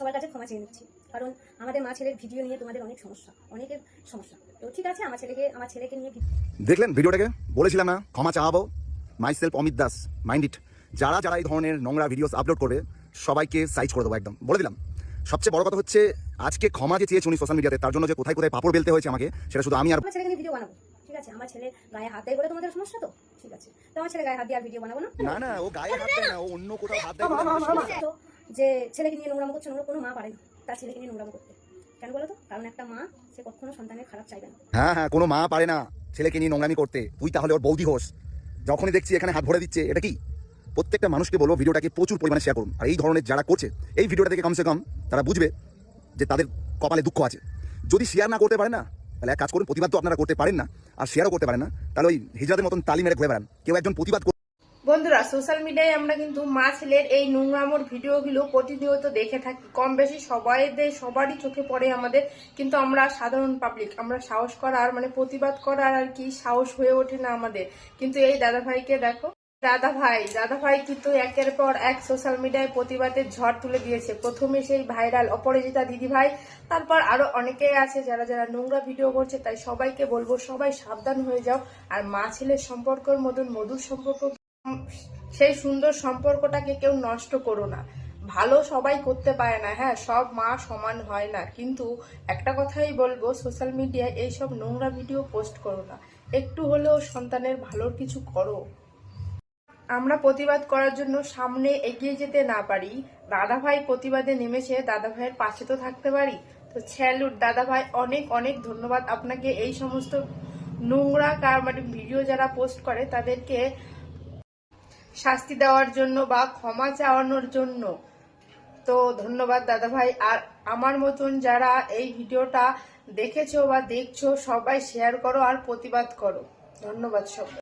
সবার কাছে ক্ষমা চেয়ে নিচ্ছি কারণ আমাদের মা ছেলের ভিডিও নিয়ে তোমাদের অনেক সমস্যা অনেকের সমস্যা তো ঠিক আছে আমার ছেলেকে আমার ছেলেকে নিয়ে দেখলেন ভিডিওটাকে বলেছিলাম না ক্ষমা চাহাবো myself Amit Das mind it যারা যারা এই ধরনের নোংরা ভিডিওস আপলোড করবে সবাইকে সাইজ করে দেবো একদম বলে দিলাম সবচেয়ে বড় কথা হচ্ছে আজকে ক্ষমা যে চেয়েছি উনি সোশ্যাল মিডিয়াতে তার জন্য যে কোথায় কোথায় পাপড় বেলতে হয়েছে আমাকে সেটা শুধু আমি আর আমার ছেলেকে ভিডিও বানাবো ঠিক আছে আমার ছেলে গায়ে হাত দেয় বলে তোমাদের সমস্যা তো ঠিক আছে তো আমার ছেলে গায়ে হাত দিয়ে আর ভিডিও বানাবো না না না ও গায়ে হাত দেয় না ও অন্য কোথাও হাত দেয় যে ছেলেকে নিয়ে নোংরামো করছে নোংরা কোনো মা পারে না। তার ছেলেকে নিয়ে নোংরামো করতে। কেন বলো তো? কারণ একটা মা, সে কখনো সন্তানের খারাপ চাইবে না। হ্যাঁ হ্যাঁ কোনো মা পারে না ছেলেকে নিয়ে নোংরামি করতে। তুই তাহলে ওর বৌদি হোস। যখনই দেখছি এখানে হাত ভরে দিচ্ছে, এটা কি? প্রত্যেকটা মানুষকে বলব ভিডিওটাকে প্রচুর পরিমাণে শেয়ার করুন। আর এই ধরনের যারা করছে, এই ভিডিওটা থেকে কমসে কম তারা বুঝবে যে তাদের কপালে দুঃখ আছে। যদি শেয়ার না করতে পারে না, তাহলে এক কাজ করুন, প্রতিবাদ তো আপনারা করতে পারেন না। আর শেয়ারও করতে পারেন না। তাহলে ওই হিজরাদের মতন তালি মেরে ঘুরে বেড়ান। কেউ একজন প্রতিবাদ। বন্ধুরা সোশ্যাল মিডিয়ায় আমরা কিন্তু মা ছেলের এই নোংরামোর ভিডিওগুলো প্রতিনিয়ত দেখে থাকি। কম বেশি সবাইদের, সবারই চোখে পড়ে আমাদের, কিন্তু আমরা সাধারণ পাবলিক আমরা সাহস করার মানে প্রতিবাদ করার আর কি সাহস হয়ে ওঠে না আমাদের। কিন্তু এই দাদা ভাইকে দেখো দাদা ভাই দাদা ভাই কিন্তু একের পর এক সোশ্যাল মিডিয়ায় প্রতিবাদের ঝড় তুলে দিয়েছে। প্রথমে সেই ভাইরাল অপরাজিতা দিদি ভাই তারপর আরও অনেকেই আছে যারা যারা নোংরা ভিডিও করছে, তাই সবাইকে বলব সবাই সাবধান হয়ে যাও। আর মা ছেলের সম্পর্কের মতন মধুর সম্পর্ক সেই সুন্দর সম্পর্কটাকে কেউ নষ্ট করো না। ভালো সবাই করতে পারে না হ্যাঁ সব মা সমান হয় না। কিন্তু একটা কথাই বলব সোশ্যাল মিডিয়ায় এইসব নোংরা ভিডিও পোস্ট করো না। একটু হলেও সন্তানের ভালোর কিছু করো। আমরা প্রতিবাদ করার জন্য সামনে এগিয়ে যেতে না পারি। দাদা ভাই প্রতিবাদে নেমেছে দাদা ভাইয়ের পাশে তো থাকতে পারি। তো স্যালুট দাদা ভাই অনেক অনেক ধন্যবাদ। আপনাকে এই সমস্ত নোংরা কার মানে ভিডিও যারা পোস্ট করে, তাদেরকে শাস্তি দেওয়ার জন্য বা ক্ষমা চাওয়ানোর জন্য। তো ধন্যবাদ দাদা ভাই আর আমার মতন যারা এই ভিডিওটা দেখেছ বা দেখছ, সবাই শেয়ার করো আর প্রতিবাদ করো। ধন্যবাদ সবাই।